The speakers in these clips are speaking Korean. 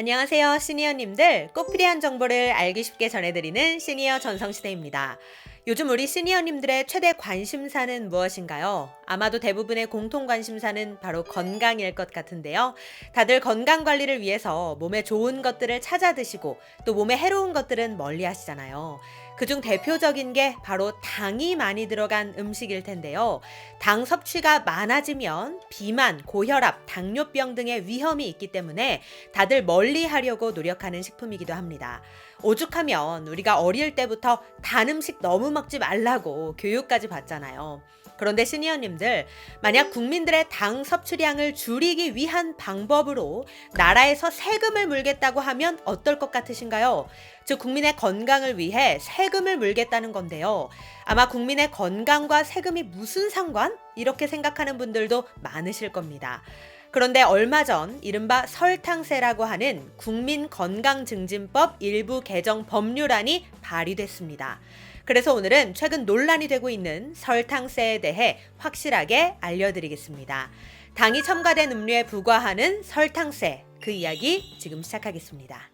안녕하세요, 시니어님들. 꼭 필요한 정보를 알기 쉽게 전해드리는 시니어 전성시대입니다. 요즘 우리 시니어님들의 최대 관심사는 무엇인가요? 아마도 대부분의 공통 관심사는 바로 건강일 것 같은데요. 다들 건강 관리를 위해서 몸에 좋은 것들을 찾아 드시고 또 몸에 해로운 것들은 멀리 하시잖아요. 그중 대표적인 게 바로 당이 많이 들어간 음식일 텐데요. 당 섭취가 많아지면 비만, 고혈압, 당뇨병 등의 위험이 있기 때문에 다들 멀리 하려고 노력하는 식품이기도 합니다. 오죽하면 우리가 어릴 때부터 단 음식 너무 먹지 말라고 교육까지 받잖아요. 그런데 시니어님들, 만약 국민들의 당 섭취량을 줄이기 위한 방법으로 나라에서 세금을 물겠다고 하면 어떨 것 같으신가요? 즉, 국민의 건강을 위해 세금을 물겠다는 건데요. 아마 국민의 건강과 세금이 무슨 상관? 이렇게 생각하는 분들도 많으실 겁니다. 그런데 얼마 전 이른바 설탕세라고 하는 국민건강증진법 일부 개정 법률안이 발의됐습니다. 그래서 오늘은 최근 논란이 되고 있는 설탕세에 대해 확실하게 알려드리겠습니다. 당이 첨가된 음료에 부과하는 설탕세, 그 이야기 지금 시작하겠습니다.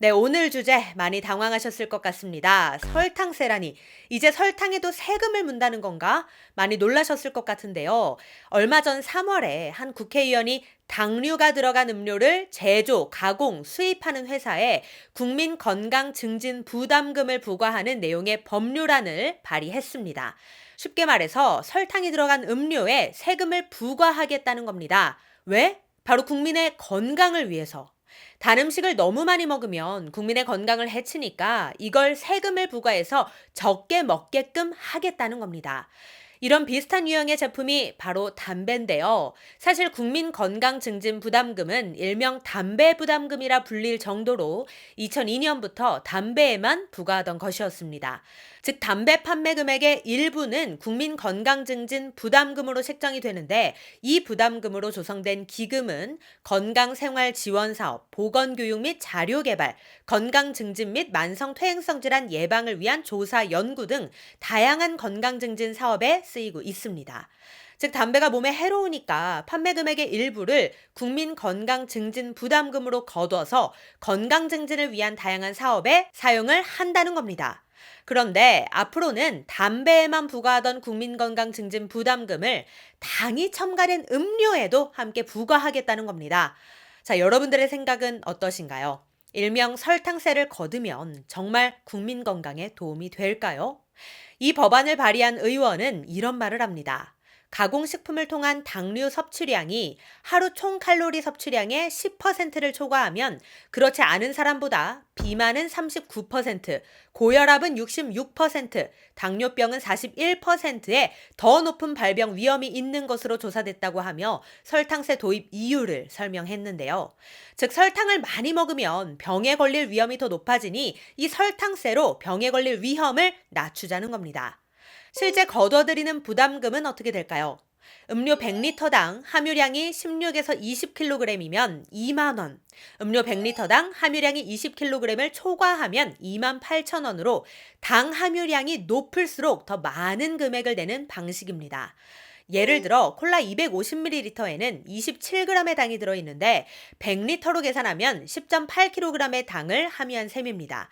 네, 오늘 주제 많이 당황하셨을 것 같습니다. 설탕세라니. 이제 설탕에도 세금을 문다는 건가? 많이 놀라셨을 것 같은데요. 얼마 전 3월에 한 국회의원이 당류가 들어간 음료를 제조, 가공, 수입하는 회사에 국민 건강 증진 부담금을 부과하는 내용의 법률안을 발의했습니다. 쉽게 말해서 설탕이 들어간 음료에 세금을 부과하겠다는 겁니다. 왜? 바로 국민의 건강을 위해서. 단 음식을 너무 많이 먹으면 국민의 건강을 해치니까 이걸 세금을 부과해서 적게 먹게끔 하겠다는 겁니다. 이런 비슷한 유형의 제품이 바로 담배인데요. 사실 국민 건강 증진 부담금은 일명 담배 부담금이라 불릴 정도로 2002년부터 담배에만 부과하던 것이었습니다. 즉 담배 판매 금액의 일부는 국민 건강 증진 부담금으로 책정이 되는데 이 부담금으로 조성된 기금은 건강 생활 지원 사업, 보건 교육 및 자료 개발, 건강 증진 및 만성 퇴행성 질환 예방을 위한 조사 연구 등 다양한 건강 증진 사업에 쓰이고 있습니다. 즉 담배가 몸에 해로우니까 판매 금액의 일부를 국민 건강 증진 부담금으로 거둬서 건강 증진을 위한 다양한 사업에 사용을 한다는 겁니다. 그런데 앞으로는 담배에만 부과하던 국민건강 증진 부담금을 당이 첨가된 음료에도 함께 부과하겠다는 겁니다. 자, 여러분들의 생각은 어떠신가요? 일명 설탕세를 거두면 정말 국민 건강에 도움이 될까요? 이 법안을 발의한 의원은 이런 말을 합니다. 가공식품을 통한 당류 섭취량이 하루 총 칼로리 섭취량의 10%를 초과하면 그렇지 않은 사람보다 비만은 39%, 고혈압은 66%, 당뇨병은 41%의 더 높은 발병 위험이 있는 것으로 조사됐다고 하며 설탕세 도입 이유를 설명했는데요. 즉 설탕을 많이 먹으면 병에 걸릴 위험이 더 높아지니 이 설탕세로 병에 걸릴 위험을 낮추자는 겁니다. 실제 거둬들이는 부담금은 어떻게 될까요? 음료 100리터당 함유량이 16에서 20kg이면 2만 원, 음료 100리터당 함유량이 20kg을 초과하면 2만 8천 원으로 당 함유량이 높을수록 더 많은 금액을 내는 방식입니다. 예를 들어 콜라 250ml에는 27g의 당이 들어있는데 100리터로 계산하면 10.8kg의 당을 함유한 셈입니다.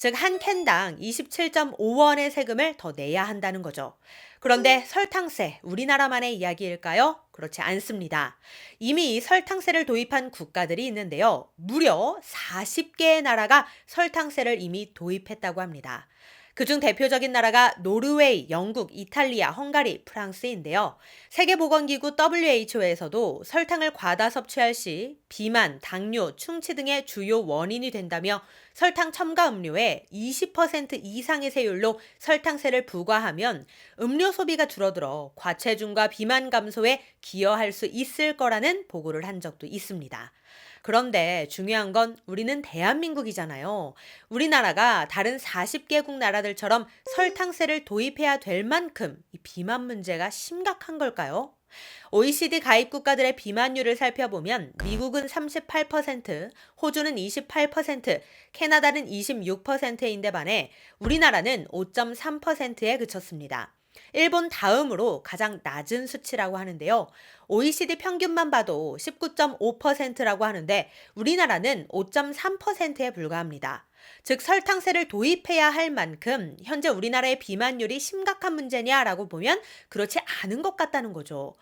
즉, 한 캔당 27.5원의 세금을 더 내야 한다는 거죠. 그런데 설탕세, 우리나라만의 이야기일까요? 그렇지 않습니다. 이미 설탕세를 도입한 국가들이 있는데요. 무려 40개의 나라가 설탕세를 이미 도입했다고 합니다. 그중 대표적인 나라가 노르웨이, 영국, 이탈리아, 헝가리, 프랑스인데요. 세계보건기구 WHO에서도 설탕을 과다 섭취할 시 비만, 당뇨, 충치 등의 주요 원인이 된다며 설탕 첨가 음료에 20% 이상의 세율로 설탕세를 부과하면 음료 소비가 줄어들어 과체중과 비만 감소에 기여할 수 있을 거라는 보고를 한 적도 있습니다. 그런데 중요한 건 우리는 대한민국이잖아요. 우리나라가 다른 40개국 나라들처럼 설탕세를 도입해야 될 만큼 이 비만 문제가 심각한 걸까요? OECD 가입 국가들의 비만율을 살펴보면 미국은 38%, 호주는 28%, 캐나다는 26%인데 반해 우리나라는 5.3%에 그쳤습니다. 일본 다음으로 가장 낮은 수치라고 하는데요. OECD 평균만 봐도 19.5%라고 하는데 우리나라는 5.3%에 불과합니다. 즉 설탕세를 도입해야 할 만큼 현재 우리나라의 비만율이 심각한 문제냐라고 보면 그렇지 않은 것 같다는 거죠.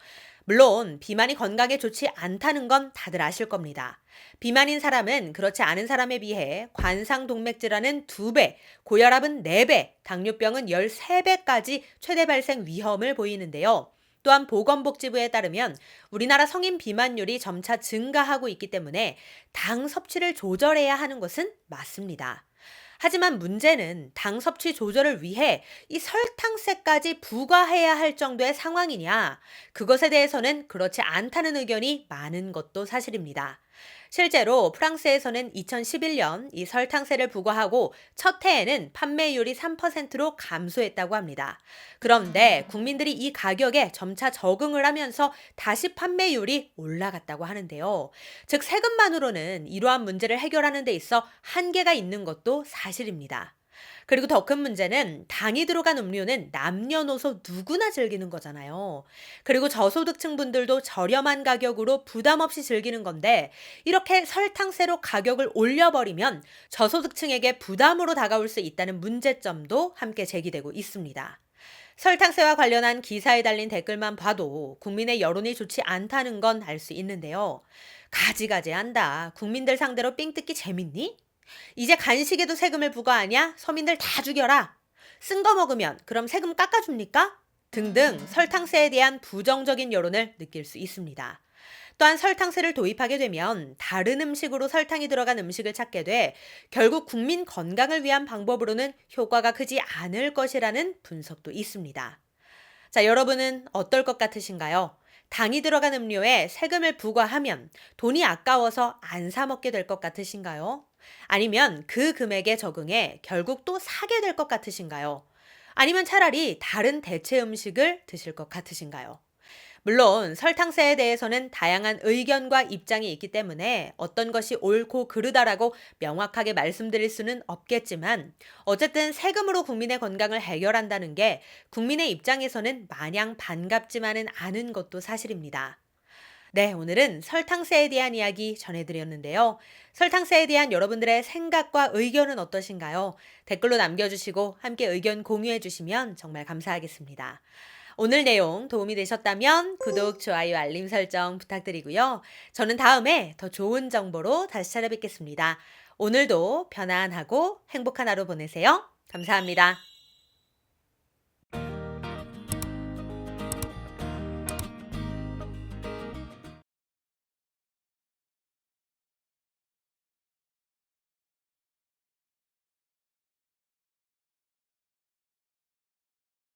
물론 비만이 건강에 좋지 않다는 건 다들 아실 겁니다. 비만인 사람은 그렇지 않은 사람에 비해 관상동맥 질환은 2배, 고혈압은 4배, 당뇨병은 13배까지 최대 발생 위험을 보이는데요. 또한 보건복지부에 따르면 우리나라 성인 비만율이 점차 증가하고 있기 때문에 당 섭취를 조절해야 하는 것은 맞습니다. 하지만 문제는 당 섭취 조절을 위해 이 설탕세까지 부과해야 할 정도의 상황이냐? 그것에 대해서는 그렇지 않다는 의견이 많은 것도 사실입니다. 실제로 프랑스에서는 2011년 이 설탕세를 부과하고 첫 해에는 판매율이 3%로 감소했다고 합니다. 그런데 국민들이 이 가격에 점차 적응을 하면서 다시 판매율이 올라갔다고 하는데요. 즉 세금만으로는 이러한 문제를 해결하는 데 있어 한계가 있는 것도 사실입니다. 그리고 더 큰 문제는 당이 들어간 음료는 남녀노소 누구나 즐기는 거잖아요. 그리고 저소득층 분들도 저렴한 가격으로 부담 없이 즐기는 건데 이렇게 설탕세로 가격을 올려버리면 저소득층에게 부담으로 다가올 수 있다는 문제점도 함께 제기되고 있습니다. 설탕세와 관련한 기사에 달린 댓글만 봐도 국민의 여론이 좋지 않다는 건 알 수 있는데요. 가지가지한다. 국민들 상대로 삥 뜯기 재밌니? 이제 간식에도 세금을 부과하냐? 서민들 다 죽여라. 쓴 거 먹으면 그럼 세금 깎아줍니까? 등등 설탕세에 대한 부정적인 여론을 느낄 수 있습니다. 또한 설탕세를 도입하게 되면 다른 음식으로 설탕이 들어간 음식을 찾게 돼 결국 국민 건강을 위한 방법으로는 효과가 크지 않을 것이라는 분석도 있습니다. 자, 여러분은 어떨 것 같으신가요? 당이 들어간 음료에 세금을 부과하면 돈이 아까워서 안 사 먹게 될 것 같으신가요? 아니면 그 금액에 적응해 결국 또 사게 될 것 같으신가요? 아니면 차라리 다른 대체 음식을 드실 것 같으신가요? 물론 설탕세에 대해서는 다양한 의견과 입장이 있기 때문에 어떤 것이 옳고 그르다라고 명확하게 말씀드릴 수는 없겠지만 어쨌든 세금으로 국민의 건강을 해결한다는 게 국민의 입장에서는 마냥 반갑지만은 않은 것도 사실입니다. 네, 오늘은 설탕세에 대한 이야기 전해드렸는데요. 설탕세에 대한 여러분들의 생각과 의견은 어떠신가요? 댓글로 남겨주시고 함께 의견 공유해주시면 정말 감사하겠습니다. 오늘 내용 도움이 되셨다면 구독, 좋아요, 알림 설정 부탁드리고요. 저는 다음에 더 좋은 정보로 다시 찾아뵙겠습니다. 오늘도 편안하고 행복한 하루 보내세요. 감사합니다.